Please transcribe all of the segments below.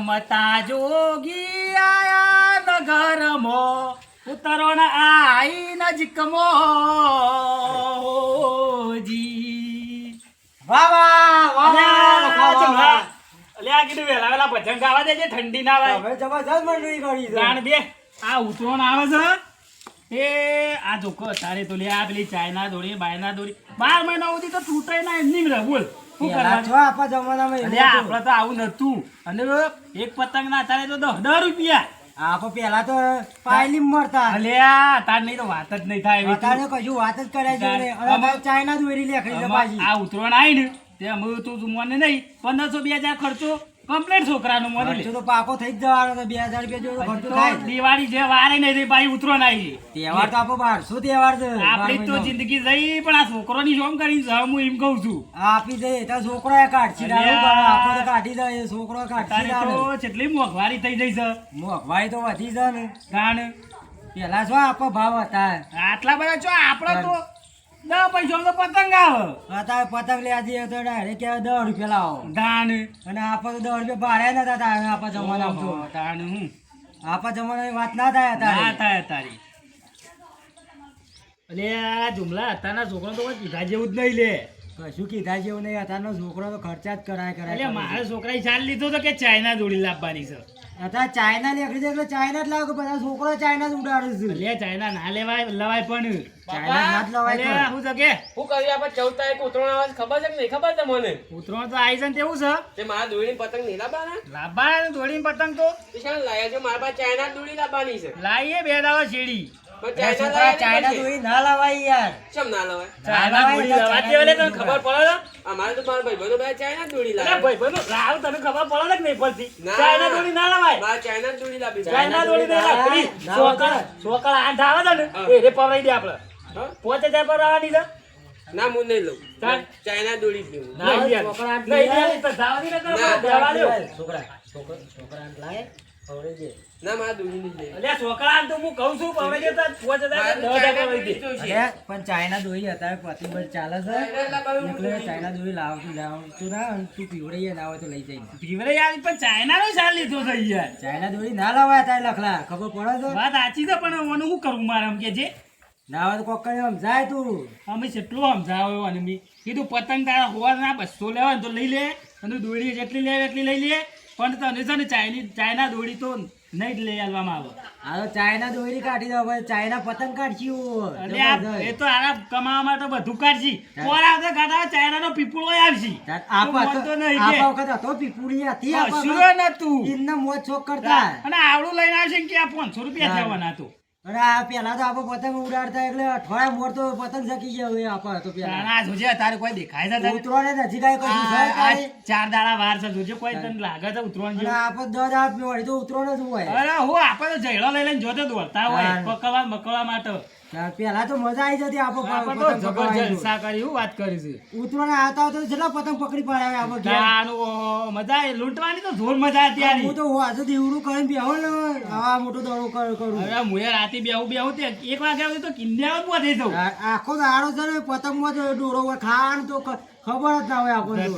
રમતા જોગી આયા નગરમો. ઉતરોણ આઈ નજીકમો. જી. વાહ વાહ વાહ વાહ, વાહ. અલ્યા, કીધું વેલા વેલા ભજન ગાવા દેજે ઠંડી ના આવે હવે જબરજસ્ત મંડળી કરી. ગાણ બે. આ ઉતરોણ આવે છે. એ આ જોકો તારે તો લે આ પેલી ચાઇના દોરી બાયના દોરી. બાર મહિના સુધી તો તૂટે ના એમની રહે બોલ. પેલા છો આપણા જમાનામાં એવું આપણે તો આવું નતું અને એક પતંગ ના તારે તો દસ દસ રૂપિયા. આપણે પેલા તો પાયલી મળતા અલ્યા તાર નહીં તો વાત જ નહીં થાય તારે કશું વાત જ કરે છે ચાઇના દોરી લેખડી છે આમાં આ ઉતરોણ આવી ને તે અમે તું મને નહીં. પંદરસો બે હજાર ખર્ચો. કમ્પ્લેટ છોકરાનું મને ખર્ચો તો પાકો થઈ જ જવાનો તો બે હજાર રૂપિયા જેવો ખર્ચો થાય. દિવાળી જે વારે નહીં રહી ભાઈ ઉતરોણ આવી તહેવાર તો આપણો બારસો તહેવાર છે? આપણી તો જિંદગી જઈ પણ આ છોકરોની જોમ કરીને જ હું એમ કહું છું. આપી દે તો છોકરો એ કાઢ છે. આખો તો કાઢી દે છોકરો તારે તો કેટલી મોંઘવારી થઈ જઈ છે. મોંઘવારી તો વધી છે ને. કારણ પેલા શું આપો ભાવ હતા? આટલા બધા જો આપણો તો દસ પૈસા તો પતંગ આવે. અત્યારે પતંગ લેવા જઈએ તો ડાયરેક્ટ કહેવાય દસ રૂપિયા લાવો. દાન અને આપણે તો દસ રૂપિયા ભાડે નતા થાય આપણા જમાનામાં તો દાન હું? આપણા જમાનાની વાત ના થાય ના થાય તારી. અલે આ જુમલા અત્યારના છોકરો તો કોઈ કીધા જેવું જ નહીં લે. કશું કીધા જેવું નહીં અત્યારનો છોકરો તો ખર્ચા જ કરાય કરાય કરાય. મારા છોકરાએ ચાલ લીધો તો કે ચાઇના જોડી લાવવાની છે. અત્યારે ચાઇના નીકળી એટલે ચાઇના જ લાવે બધા છોકરો ચાઇના જ ઉડાડે છે. અલે ચાઇના ના લેવાય લવાય પણ. ચાઇના ના જ લવાય અલે તો. કે શું કર્યું આપણે ચૌદ તારીખ ઉત્તરાયણ આવે ખબર છે કે નહીં? ખબર છે મને? ઉતરો તો આવી છે ને તેવું છે. તે મારા દોરીની પતંગ નહીં લાવવાના? લાવવા દોડીને પતંગ તો. લાયા છે મારા પાસે ચાઇના દોરી લાવવાની છે. લાવીએ બે દાવા શેડી ચાઇના દોરી ના લવાય યાર. ચમ ના લવાય? ચાઇના દોડી લવા દે તને ખબર પડે ને? અમારે તો મારા ભાઈબંધો બધા ચાઇના દોરી લાવે. ભાઈ ભાઈ લાવ તને ખબર પડે ને કે નહીં પડતી ના. ચાઇના દોડી ના લવાય. મારા ચાઇના દોરી લાવી. ચાઇના દોડી નહીં લાવ. ના, સોકળ ના. સોકળ આઠ આવે છે ને એ પવરાઈ દે આપણે? પોતે જાય પર આવવાની છે? ના હું નહીં લઉં. ચાલ. ચાઇના દોરી જ લઉં. ના, ના. છોકરા ના. છોકરા લાય. ના મારા અલ્યા, છોકરા તો હું કહું છું પણ ચાઇના દોરી અત્યારે પ્રતિબંધ ચાલે છે. ચાઇના લાવવાનું એટલે નહીં. ચાઇના દોરી લાવતું લાવતું ના તું પીવડાઈએ ના હોય તો લઈ જઈ પીવરાઈ આવી પણ ચાઇનાનો શાલ લીધો છે યાર ચાઇના દોરી ના લવાય તારે લખલા ખબર પડે છે? વાત સાચી છે પણ મને શું કરવું મારે એમ કે છે? ના હોય તો કોક કરી સમજાય તું. અમે કેટલું સમજાવ્યો અને મેં કીધું પતંગ તારા હોવા ના બસો લેવા તો લઈ લે અને દોડી જેટલી લે એટલી લઈ લે. પણ તને છે ને ચાઇની ચાઇના દોડી તો નહીં જ લઈ આવવામાં આવે. આ તો ચાઇના દોરી કાઢી દો ભાઈ. ચાઇના પતંગ કાઢશી એ તો આના કમાવા માટે બધું કાઢશી. કોર આવતા કાઢા ચાઇનાનો પીપુળો આવશી. આપા તો નહીં? આપા વખત હતો પીપુળી હતી આપા વખત. નતું ઇન્ના મોજ છોક કરતા. અને આવડું લઈને આવશે કે આ પાંચસો રૂપિયા હા. જવાના તો. અને આ પેલા તો આપણે પતંગ ઉડાડતા એટલે અઠવાડિયા મોર તો પતંગ શકી ગયો હવે આપણે તો પેલા આ જોજે તારે કોઈ દેખાય છે કશું છે ચાર દાડા વાર છે જોજે કોઈ તને લાગે છે અને જેવું? આપણે વળી તો ઉતરવાનો જ હોય. અરે હું આપણે તો જયડો લઈ લઈને જોતે દોડતા હોય હા. પકડવા મકડવા માટે. પેલા તો મજા આવી જતી આપો તો. જબરજસ્ત કરી હું વાત કરી છે. ઉતરવાને આવતા આવતા જેટલા પતંગ પકડી પડાવે આપો. મજા લૂંટવાની તો જોર મજા હતી હું તો આજે દીવડું કરીને બેહો ને આવા મોટો દડો કરું અરે મુએ રાતે બેહું બેહું તે એક વાગે સુધી તો કિન્યામાં પહોંચી જવું આ- આખો દાડો છે ને પતંગમાં જ દોરો હોય ખાવાનું તો ખબર જ ના હોય આપણને તો.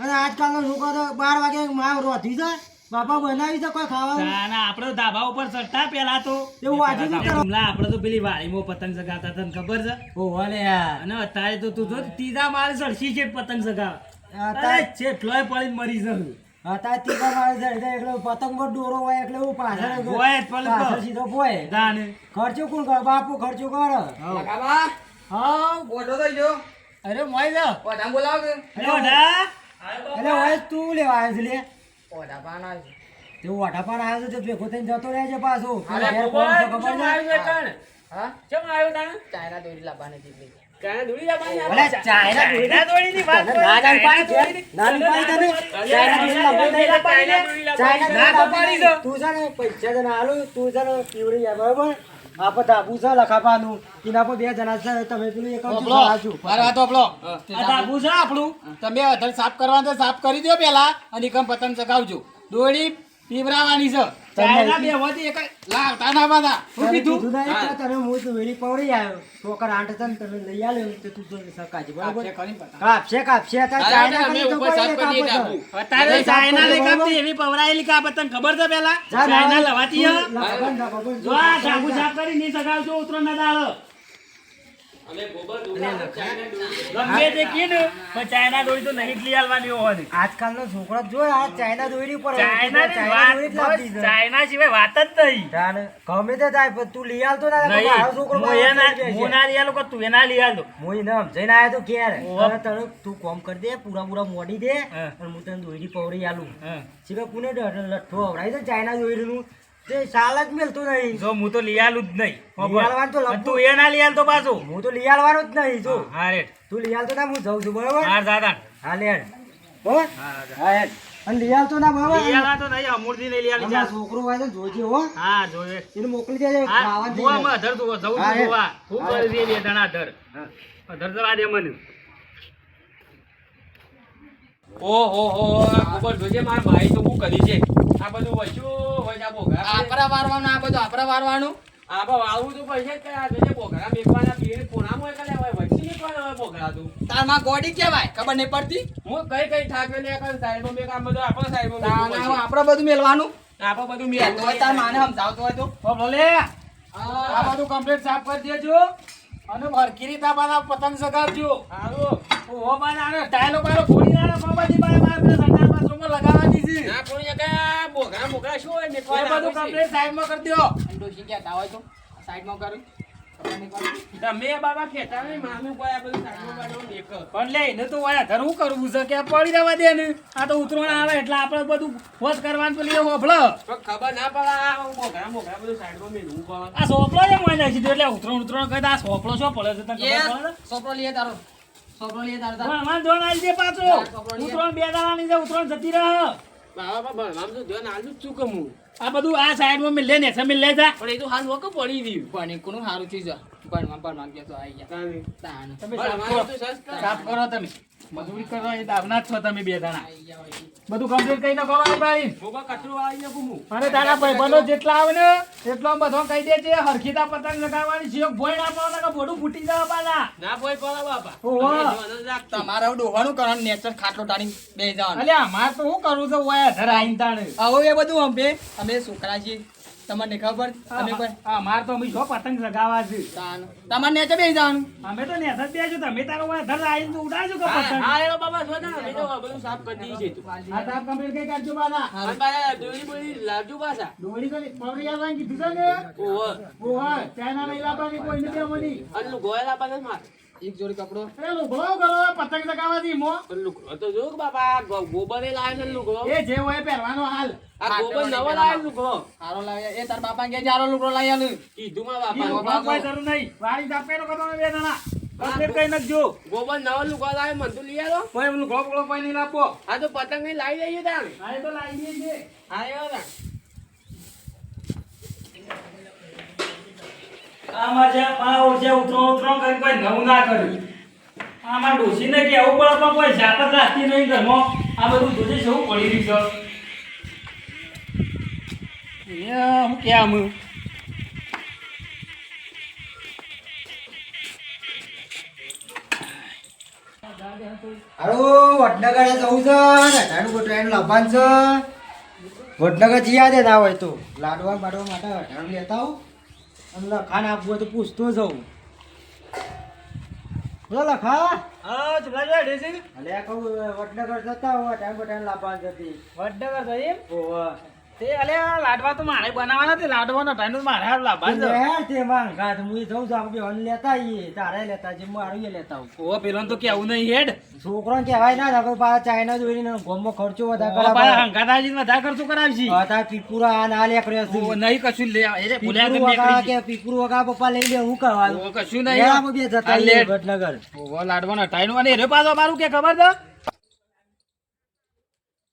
અને આજકાલનો છોકરો તો બાર વાગે માવ રોધી જાય. બાપા બનાવી છે કોઈ ખાવાનું? તાન આપણે ધાબા ઉપર ચડતા પેલા તો. એવું વાજી કરો. આપણે તો પેલી વાડીમાં પતંગ સગાતા તને ખબર છે? ઓહો લે અને અત્યારે તો તું જો ત્રીજા માળે ચડશી છે પતંગ સગાવ અત્યારે છેટલોય પડીને મરી જવું અત્યારે એટલે દોરો હોય એટલે હું પાછળ હોય પાછળ સીધો પોય. તાને ખર્ચો કોણ કરે? બાપુ ખર્ચો કર. કાકા, હા ઓઢો તો જો. અરે મોય જા. કે? અરે ઓઢા. તું લેવા આવ્યો છે લે. ઓઢા પાન આવે તે આવ્યો તો ભેગો થઈને જતો રહે છે પાછો અરે ખબર છે? કણ? હા કેમ આવ્યો તાને ચાઇના દોરી લાવવાની હતી. ચાઇના દોરી લાવવાની અલે, આપણે? ચાઇના ચાઇના દોરીની વાત તને કરો. નાના પાડી છે? ચાઇના નાની પાડી તને? ચાઇના દોરી લાવવાની નહીં? દોરી લાવવાની. દોરી ના તો છે પૈસા આલું, તું જાણે પીવડી જાય, બરાબર? આપણે ધાબુ છે લખાપાનું. એના પર બે જણા છે, તમે પેલું એક. મારી વાત ઓપલો. આ ધાબુ છે આપણું તમે અધર સાફ કરવાનું સાફ કરી દો પેલા અને એકમ પતંગ ચગાવજો દોડી પીવરાવાની છે ચાઇના બે હોતી એક લાવતા ના પાછા શું કીધું કીધું? ના તને હું. તો વેલી પવડી આવ્યો. છોકર આંટ હતા ને લઈ આવ્યો તો તું તો સકાજી બરાબર? કાપશે કાપશે કાપશે તાર અમે ઉપર કોઈ સાફ કરીએ કાપું. છો. અત્યારે હવે ચાઇના સાફ ને કાપતી એવી પવરાયેલી કાપ તને ખબર છે પેલા? લવાતી જો આ સાબુ સાફ કરી ની સગાવશો ઉતરો ના ગમે તે કીધું પણ ચાઇના દોરી તો નહીં જ લઈ આવવાની હોવાની. આજકાલનો છોકરો જો આ ચાઇના દોરી પર ચાઇના ચાઇના વાત દોરી જ લાવતી બસ છે. ચાઇના સિવાય વાત જ નહીં. ગમે તે થાય પણ તું લઈ આવતો ના મારો છોકરો હું એના છે. ના લઈ આલું કે તું એના લઈ આલું? હું એને સમજાઈને આવ્યો તો ક્યારે? તને તું કોમ કરી દે પૂરા પૂરા મોડી દે હા. અને હું તને દોરી પવડી આલું. સિવાય કુને લઠ્ઠો હવડાવી દે ચાઇના દોરીનું તે સાલ જ મેલતો નહીં. જો હું તો લઈ જ નહીં. લઈ તો પણ લખવું. તું એના લઈ પાછું. હું તો લઈ જ નહીં જો. હા રે તું લઈ આલતો ના હું જાઉં છું બરાબર? હાર દાદા હા લે હેડ. હા? હેડ. અને લઈ આવતો ના બરાબર? તો નહીં અમૂર્તિ નહીં લઈ આલી છોકરો હોય તો જોજે હો. હા જોઈએ એને મોકલી દેજે ખાવા જોવા જઈને. અધર તું જવું છું હે. હા, હે. કરી દે દણા અધર. અધર જવા દે મને. ઓહો હો ખબર જોજે મારા ભાઈ તો શું કરી છે? આ બધું વચ્ચું વચ્ચા વારવાનું આ બધું વારવાનું? તો પૈસા જોજે કોનામાં હોય વચ્ચે હોય તું. તારમાં ગોડી કેવાય ખબર નહીં પડતી? હું કઈ કઈ થાક્યો લે સાઈડમાં આ બધું આપણા સાઈડમાં. આપણે બધું મેલવાનું? આપણે બધું તો તાર માને સમજાવતો હોય તો. ભલે આ બધું કમ્પ્લીટ સાફ કરી દેજો. અને ભરખી રીતે પતંગ સગાવજો. સારું ઓહો બાના ટાયલો બાયલો ફોડી નાખો બાબાજી બાય બાય પેલા સંડાસ બાથરૂમમાં લગાવવાની છે. ના કોઈ કયા બોઘા બોઘા શું હોય એ મેકવાના બધું આવે સાઈડમાં કરી દો ડોશી કહેતા હોય તો? સાઈડમાં કરી. ખબર નહીં પડતી. તમે બાબા ખેતા નહીં મામી કોઈ આ બધું સાઈડમાં બાજુમાં મેક પણ લે એને તો વાયા ધરવું કરવું છે? કે પડી રહેવા દે ને આ તો ઉતરોણ આવે એટલે આપણે બધું વોશ કરવાનું પેલી હોભળો ખબર ના પડે આ બોઘા બધું સાઈડમાં પડે આ સોપડો છે મને નાખી દો એટલે ઉતરોણ ઉતરોણ કહે આ સોપડો શું પડે છે તને? સોપડો લઈએ તારો. ભણવાન ધોરણ આલી દે પાછો. હા, સોપડો લઈએ. ઉતરણ બે દાડાની છે ઉતરણ જતી રહે. બાબા ભણવામાં તો ધ્યાન આલું છું આ બધું આ સાઈડમાં મિલ લે ને સમિલ લે જા. પણ એ તો હાલ વખત પડી રહ્યું. પણ કોનું સારું ચીજ હોય. ભણવા ભણવા ગયા તો આઈ ગયા ભણવાનું. સાફ કરો તમે. મજૂરી કરવા એ દાવના જ છો તમે બે દાણા. બધું કમ્પ્લીટ કરી નાખો આ ભાઈ ભોગા કચરો આવી નાખું હું. અને તારા ભાઈબંધો જેટલા આવે ને એટલો બધો કહી દે છે હરખીતા પતંગ લગાવવાની છે ભોય ના પાડો કે બોડું ફૂટી જવા પાછા ના ભોય પડે બાપા. ઓહો. તમારા ધ્યાન જ તમારે ડોવાનું કરવાનું નેચર ખાટલો ટાણી બે જવાનું અલ્યા અમાર તો શું કરવું છે ઓય ધર આઈન તાણે આવો એ બધું અમે અમે છોકરા છીએ તમને ખબર તમે કોઈ આ અમાર તો અમે શું પતંગ લગાવવા છે. તમારે નેચે બે જવાનું અમે તો નેસર બેજો તમે તારો ઓય અધર આઈને તો ઉડાડજો કે પતંગ હા, એલો બાબા જો ને, અમે તો બધું સાફ કરી છીએ તું. આ સાફ કમ્પ્લીટ કઈ કરજો પાછા હા પાછા દોરી બોરી લાવજો પાછા. દોડી કરી પવરી આવવાની કીધું છે ને ઓહો. ઓહો ચાઇના લઈ લાવવાની કોઈ નથી અમની અલ્લુ ગોયલા પાસે છે મારે. એક જોડી કપડો. એ લુગડો કરો પતંગ ચગાવવાથી મો. લુગડો તો જો બાપા ગોબરે લાવે છે લુગડો. એ જે હોય પહેરવાનો હાલ. આ ગોબર નવો લાવે લુગડો. હારો લાવ્યા એ તાર બાપા કે જારો લુગડો લઈ આલું. કીધું માં બાપા બાપા. કોઈ જરૂર નહીં. વાળી જાપ પહેરો કરો બે જણા. કમ્પ્લીટ કઈ નાખજો ગોબર નવો લુગડો લાવે મને તો લઈ આલો. કોઈ લુગડો બુગડો કોઈ નહીં લાવો આ તો પતંગ નહીં લાવી દઈએ તાર હા એ તો લાવી દઈએ. છે હા, એવો આમાં જે પાવ જે ઉતરો ઉતરો કરી કોઈ નવું ના કર્યું. આમાં ડોસીને કેવું પડે પણ કોઈ જાત જ રાખતી નહીં ઘરમાં. આ બધું જોજે શું પડી રહ્યું છે. એ હું કેમ હાલો વડનગર જવું છે ને કોઈ ટ્રેન લાવવાનું છે. વડનગર જઈ આવે ના હોય તો. લાડવા બાડવા માટે અઢારનું લેતા આવું. લખાણ આપવું હોય તો પૂછતો જવું બોલો લખા હા ચલા જો ડેસી અલે કહું વડનગર જતા હોય ટાઈમ પર ટાઈમ લાવવાનું જતી. વડનગર જઈએ ઓહો. તે લાડવા તો મારે બનાવવાના તે લાડવાનો ટાઈમ મારે હાર લાવવા છે. યાર તે માં ગાંઠ હું જઉં છું આપણે બેન લેતા આવીએ તારે લેતા જે મારું એ લેતા આવું. ઓ પેલો તો કેવું નહીં હેડ. છોકરાને કહેવાય ના નકર પાછા ચાઇના જોઈને ગોમમાં ખર્ચો વધારે ઓ પાછા કરાવે હંગાતાજી વધારે ખર્ચો કરાવશી. હતા પીપુરા આ ના લેકડ્યો છે નહીં કશું લે એ ભૂલ્યા કે વગા કે પીપુરું વગા પપ્પા લઈ લે હું કરવાનું? ઓ કશું મેળામાં બે જતા આ આવીએ લેટ. લાડવાનો ટાઈમ અને રે પાછો મારું કે ખબર છે?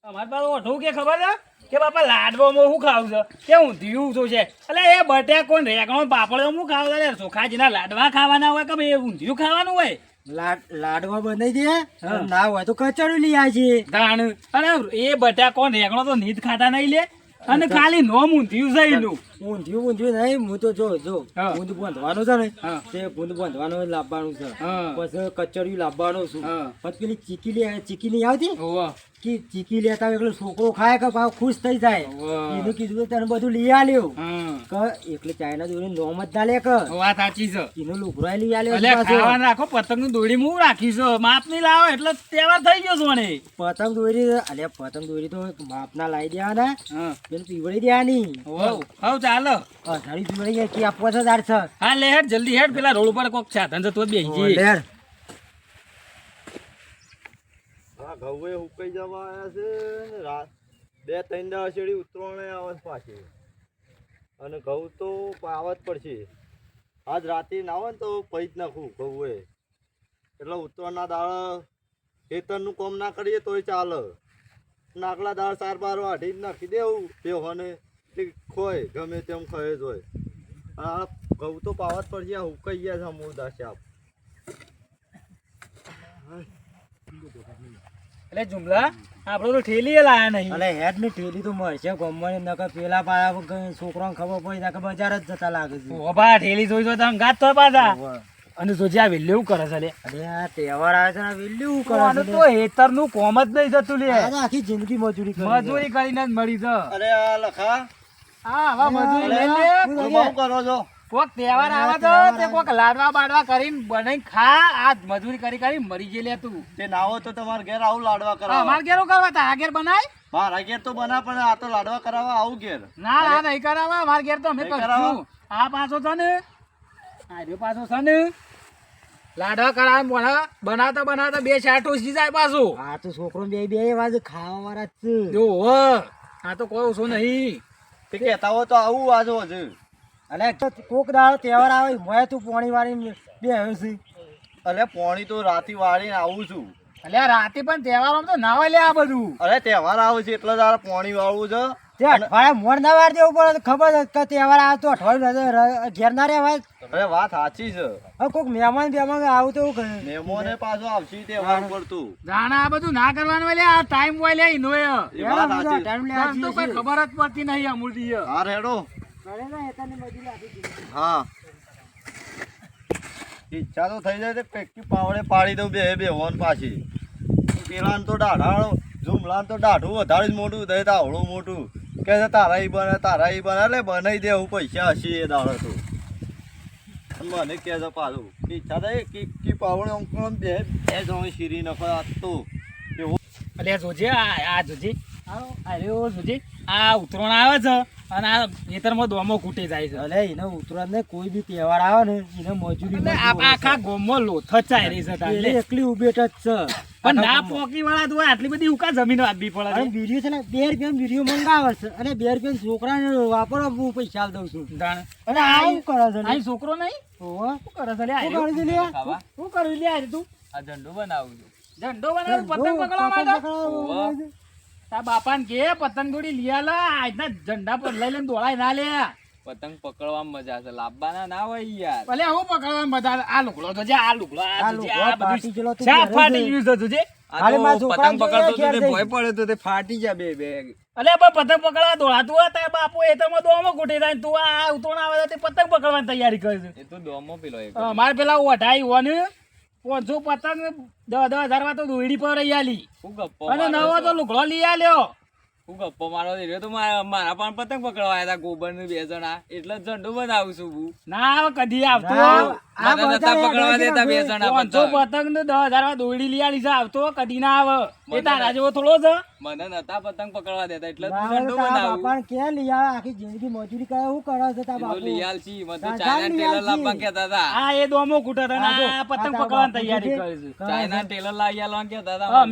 અમાર પાસે ઓઠું કે ખબર છે? કે બાપા લાડવામાં શું ખાવ છે? કે ઊંધિયું શું છે? એટલે એ બટ્યા કોણ રેગણો પાપડ હું ખાવ છે? ચોખાજીના લાડવા ખાવાના હોય કે ભાઈ એ ઊંધિયું ખાવાનું હોય? લાડ લાડવા બનાવી દે. ના હોય તો કચડું લઈ આવજે. દાણ. અને એ બટાકો કોણ રેગણો તો નીત ખાતા નહીં લે? અને ખાલી નોમ ઊંધિયું છે એનું. ઊંધિયું ઊંધિયું નહીં હું તો જો જો હા. ઊંધ બાંધવાનું છે ને હા. તે ઊંધ બાંધવાનું લાવવાનું છે. પછી કચડિયું લાવવાનું છું. પછી પેલી ચીકી લે ચીકી નહીં આવતી. કે ચીકી લેતા હોય એટલે છોકરો ખાય કે પાછો ખુશ થઈ જાય. એનું કીધું તને બધું લઈ આલ્યો. કે એટલે ચાઇના દોરી નોમ જ ના લે કે. વાત સાચી છે. એનું લુગડો લઈ આલ્યો એટલે ખાવાનું રાખો પતંગની દોરી હું રાખી છે માપ નહીં લાવો એટલે તહેવાર થઈ ગયો છો ને પતંગ દોરી અલે પતંગ દોરી તો માપ ના લાવી દેવાના પેલું પીવડી દેવાની. હોવ ચાલો. અઢારી પીવડી કે આપવા છે દાર છે. હા લે હેડ જલ્દી હેડ. પેલા રોડ ઉપર કોક સાધન છે તો જ બેસી. લેર. આ ઘઉએ હુકાઈ જવા આવ્યા છે ને રાત બે ત્રણ દાડા શેડી ઉતરવાણે આવે પાછી. અને ઘઉં તો પાવા જ પડશે. આજ રાતે ના આવે ને તો પૈ જ નાખું ઘઉં એટલે ઉતરવાના દાળ ખેતરનું કામ ના કરીએ તોય ચાલે. નાકલા દાળ ચાર બાર વાઢી જ નાખી દેવું બેહોને. ખોય, ગમે તેમ ખોય જ હોય. આ ઘઉં તો પાવત પડશે, આ હુકાઈ ગયા છે મૂળ આપ એટલે જુમલા આપડે તો ઠેલી લાયા નહીં. એટલે હેડની ઠેલી તો મળશે ગમવાની નકર પેલા પાયા છોકરાને ખબર પડી જાય બજાર જ જતા લાગે છે. ઓભા ઠેલી જોઈ તો તમે ગાત તો પાછા. અને જોજે આ વેલ્યુ કરે છે લે. અરે આ તહેવાર આવે છે ને વેલ્યું કરે છે તો હેતરનું કોમ જ નહીં જતું લે. આખી જિંદગી મજૂરી કરી મજૂરી કરીને જ મળી જ અરે આ લખા. હા હવે મજૂરી લઈ લે. કરો છો. કોક તહેવાર આવે તો તે કોક લાડવા બાડવા કરીને બનાવીને ખા આ મજૂરી કરી કરી મરી ગયેલી તું. તે નાવો તો તમારે ઘેર આવું લાડવા કરાવ. અમાર ઘેર કરવા? તા ઘેર બનાય? મારા ઘેર તો બના પણ આ તો લાડવા કરાવવા આવું ઘેર. ના ના નહીં કરાવવા. અમાર ઘેર તો અમે કરશું. આ પાછો છે ને આ રહ્યો પાછો છે ને લાડવા કરાવે બનાવતા બનાવતા બે ચાર સી જાય પાછું. આ તો છોકરો બે બે વાજ ખાવા વાળા જ જો હો આ તો કોઈ ઓછો નહીં. તે કહેતા હો તો આવું વાજો હજુ. અલે તો કોક દાળ તહેવાર આવે મોય તું પોણી વાળી બે આવ્યો છે. અલે પોણી તો રાતી વાળીને આવું છું. અલે રાતે પણ તહેવારો તો ના હોય લે આ બધું. અરે તહેવાર આવે છે એટલે તારે પોણી વાળવું છે. તે અઠવાડિયા મોડ ના વાર દેવું પડે ખબર કે તહેવાર આવે તો અઠવાડિયું ઘેર ના રહેવાય. અરે વાત સાચી છે. હવે કોક મહેમાન બેમાન આવું તો કરે. મેમોને પાછો આવશે તહેવાર પડતું જાણા આ બધું ના કરવાનું હોય આ ટાઈમ હોય લે નો એ એ વાત સાચી. ટાઈમ લે તો કોઈ ખબર જ પડતી નહીં અમૂર્તિ હા રેડો. હા. ઈચ્છા તો થઈ જાય તો પેકી પાવડે પાડી દઉં બે બે હોન પાછી. પેલાને તો દાઢાળો ઝુમલાને તો દાઢું વધારે જ મોટું દે તાવડું મોટું. કે છે તારા ઈ બને તારા ઈ બને. એટલે બનાવી દે હું પૈસા હશે એ દાડો તો. મને કહે છે પાછું ઈચ્છા થાય કે કી પાવડે અંકણ બે બે જણ શીરી નખો આ તો. એવો. એટલે જોજે આ આ જોજે. આ જોજે આ ઉતરોણ આવે છે. અને આ ખેતરમાં દોમો ખૂટી જાય છે. અલે એને ઉતરાણ ને કોઈ બી તહેવાર આવે ને એને મજૂરી આખા ગોમમાં લોથ જ રહી છે એટલે એકલી ઉભેટ જ છે. પણ ના પોકી વાળા તો આટલી બધી ઉકા જમીન આપવી પડે અને છે. વીડિયો છે ને બે રૂપિયા વીડિયો મંગાવે છે. અને બે રૂપિયા છોકરાને વાપરવા હું પૈસા દઉં છું. જાણે. અને આ શું કરે છે? અહીં છોકરો નહીં? ઓહો. શું કરે છે લે શું કરે છે લે? શું કર્યું લે આ તું? આ ઝંડો બનાવું છું. ઝંડો બનાવું પતંગ પકડવા માટે? તાર બાપાને કે પતંગ દોડી લઈ આલે. આજના ઝંડા પર લઈ લઈને દોડાય ના લે. પતંગ પકડવામાં મજા છે. લાવવાના ના હોય યાર. ભલે હું પકડવા મજા આ લુગડો તો છે આ લુગડો આ લુગડો ફાટી ગયેલો તું શા ફાટી ગયું છે જોજે તો પતંગ પકડતો તો તે. ભોય પડ્યો તો તે ફાટી જાય બે બે. અલે બા પતંગ પકડવા દોડાતું હોય તાર બાપુ એ તો દોમો કૂટી જાય તું આ ઉતોણ આવે તો તે પતંગ પકડવાની તૈયારી કરે છે. એ તો દોમો પેલો એક મારે પેલા ઓઢાઈ ઓને પાંચસો પતંગ દસ દસ હજારમાં તો દોડી પર રહી આલી. અને નવો તો લુગડો લઈ આલ્યો. હું ગપ્પો મારો રહ્યો તો મારા મારા પણ પતંગ પકડવા આવ્યા હતા ગોબર બે જણા. એટલે જ ઝંડો બનાવું છું હું ના કદી આવતો. આ બધા પકડવા દેતા બે જણા પતંગ ને દસ હજારમાં દોડી લઈ આલી છે. આવતો કદી ના આવે. એ તારા જેવો થોડો છે. મને નતા પતંગ પકડવા દેતા એટલે બનાવું. બાપાને કે લિયા આખી જિંદગી મજૂરી કરે હું કરો છે તા બાપુ? લિયાલ છી મને તો ચાઇના ટેલર લાવવા કેતા હતા. આ એ દોમો કૂટે આ પતંગ પકડવાની તૈયારી કરે છે. ચાઇના ટેલર લાવી આલવા કેતા હતા હા,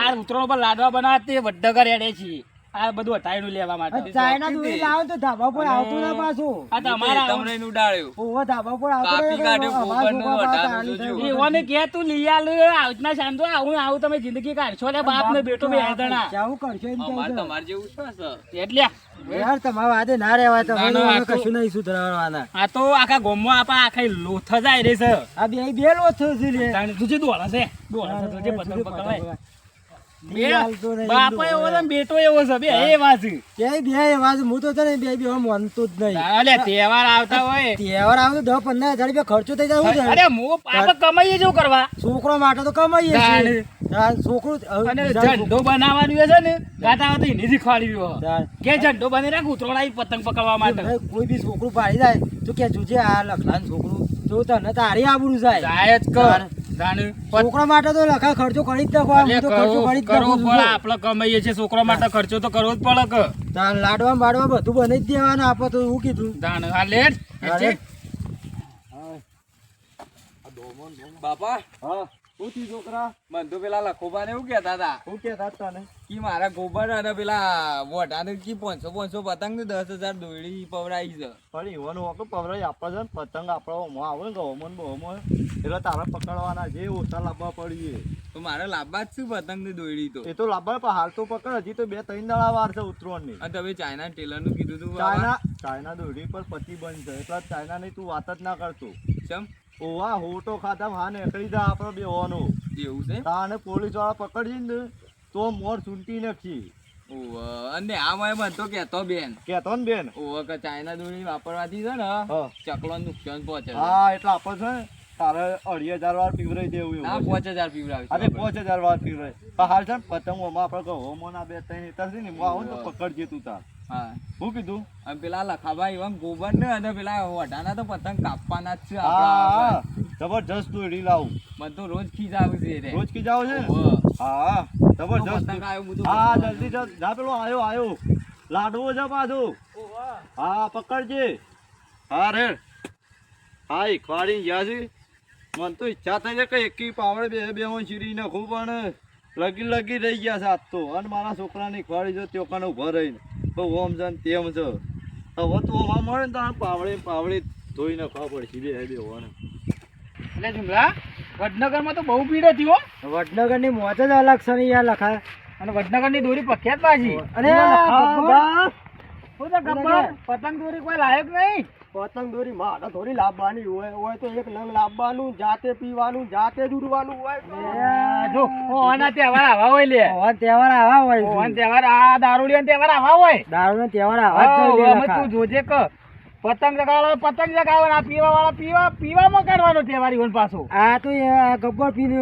આ ઉતરણ પર લાડવા બનાવતી તે એડે છીએ આ બધું હટાઈનું લેવા માટે. ચાઇના દોરી લાવે તો ધાબા પર આવતું ના પાછું. આ તમારા તમને ઉડાડ્યું. ઓહો ધાબા પર આવતું કાપી કે પાસે વટાનું આલી જોજો. થાય. કે તું લઈ આલ આવતના શાંતો આવું આવું તમે જિંદગી કાઢશો લે બાપ ને બેટો બે હેદણા જાવું કરશો એમ અમારે તમાર જેવું શું છે એટલે યાર તમારા વાદે ના રહેવાય તો તો- કશું નહીં સુધરવાના. આ તો આખા ગોમમાં આપા આખા લોથ જાય રે છે આ બે બે લોથ છે લે. તાણે તુજે દોડા છે દોડા છે તુજે પતંગ પકડવાય બે હાલતો નહીં, બાપો એવો છે બેટો એવો છે બે એવા છે. ક્યાંય બે એવા હું તો છે ને બે બે માનતો જ નહીં. અલે તહેવાર આવતા હોય. તહેવાર આવે દસ પંદર હજાર રૂપિયા ખર્ચો થઈ જાય શું અરે હું આપણે કમાઈએ શું કરવા? છોકરો માટે તો કમાઈએ છીએ. છોકરું અને ઝંડો બનાવવાનું છે ને ગાતા એની શીખવાડ્યું કે ઝંડો બની રાખ ઉતરોડાઈ પતંગ પકડવા માટે. કોઈ બી છોકરું પાડી જાય તો કે જોજે આ લખલાનું છોકરું જો તને તારી આબરું જાય. જાય જ કર. છોકરા માટે તો લખા ખર્ચો કરી જ નાખો હું તો ખર્ચો કરી જ આપણે કમાઈએ છીએ છોકરા માટે ખર્ચો તો કરવો જ પડે કે. લાડવા બાડવા બધું બની જ દેવાના આપણે તો એવું કીધું. જાણે આ લેટ બાપા. હા. થયું છોકરા. મન તો પેલા લખોબાને એવું કહેતા હતા. શું કહેતા હતા તને કે મારા ગોબર અને પેલા વોટાને કી પાંચસો પાંચસો પતંગ ને દસ હજાર દોડી પવડાવી છે. પણ ઈવન હોક પવરાઈ આપણે છે ને પતંગ આપણા ઓમો આવે ને ગવમન બહુમાં એટલે તારે પકડવાના જે ઓછા લાંબા પડીએ. તો મારે લાંબા જ શું પતંગ ને દોડી તો? એ તો લાંબા પણ હાલ તો પકડ હજી તો બે ત્રણ દાડા વાર છે ઉતરવાની. અને તમે ચાઇના ટેલરનું કીધું તું ચાઇના ચાઇના દોડી પર પતિ બંધ છે એટલે ચાઇના ની તું વાત જ ના કરતો. ચમ? ઓવા હોટો ખાતા હા નીકળી જા આપણો બે હોવાનું. એવું છે? તાને પોલીસવાળા પકડી ને તો મોર સૂંટી નાખી. અને આ મને મને તો કહેતો બેન. કેતો ને બેન? ઓવ કે ચાઇના દોરી વાપરવાથી છે ને હા. ચકલો નુકસાન પહોંચે હા એટલે આપણે છે તારે અઢી હજાર વાર પીવરાઈ દેવું ના એવું પાંચ હજાર પીવરાવી અરે પાંચ હજાર વાર પીવરાય. હાલ છે ને પતંગોમાં આપણે કહો હોમો ના બે ત્રણ ઈતા છે ને હું આવું તો પકડજે તું તાર. હા. શું કીધું? અને પેલા લખાભાઈ એવા ગોબર ને અને પેલા વઢાના તો પતંગ કાપવાના જ છે હા જબરજસ્ત દોરી લાવું. મને તો રોજ ખીજાવું છે રોજ કી જાવ છે? હા. જબરજસ્ત પતંગ આવ્યો બધું. હા જલ્દી જલ્દી. જા પેલો આયો આવ્યો લાડવો છે પાછો. હા પકડજે. હા રે હા ખવાડી ગયા છે. મને તો ઈચ્છા થઈ છે કે એકી પાવડે બે બે હું ચીરી નાખું પણ. લગી લગી રહી ગયા છે આજ તો. અને મારા છોકરાને ખવાડી જો તે કાને ઊભા રહીને. તો ઓમ છે ને તેમ છે હવે તો હોવા મળે ને તો આ પાવડે પાવડે ધોઈ નાખવા પડશે. બે બે હોવાને એટલે જુમલા વડનગરમાં તો બહુ ભીડ હતી હો. વડનગરની મોજ જ અલગ છે ને યાર લખા. અને વડનગરની દોરી પ્રખ્યાત બાજી. અરે ગબ્બર, શું ગબ્બર? પતંગ દોરી કોઈ લાયક નહીં? પતંગ દોરી મારે થોડી લાવવાની હોય હોય તો એક લંગ લાવવાનું જાતે પીવાનું જાતે જ ઉડવાનું હોય જો ઓના તહેવાર આવા હોય લે. ઓહન તહેવાર આવા હોય ઓન તહેવાર આ દારૂડિયાનો તહેવાર આવા હોય. દારૂ તહેવાર આવા જ. તું જોજે કે. પતંગ ચગાવવાનો પતંગ ચગાવવાનો આ પીવા વાળા પીવા પીવામાં કાઢવાનો તહેવાર ઈવન પાછો. આ તો ગબ્બર પીને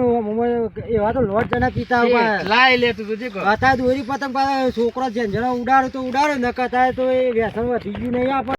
એવા તો લોટ જણા પીતા હોય. લાય લે તું જોજે કે હતા દોરી પતંગ છોકરો જેન જણા ઉડાડે તો ઉડાડે ન કથા તો એ વ્યસન વધી ગયું નહીં આપણે.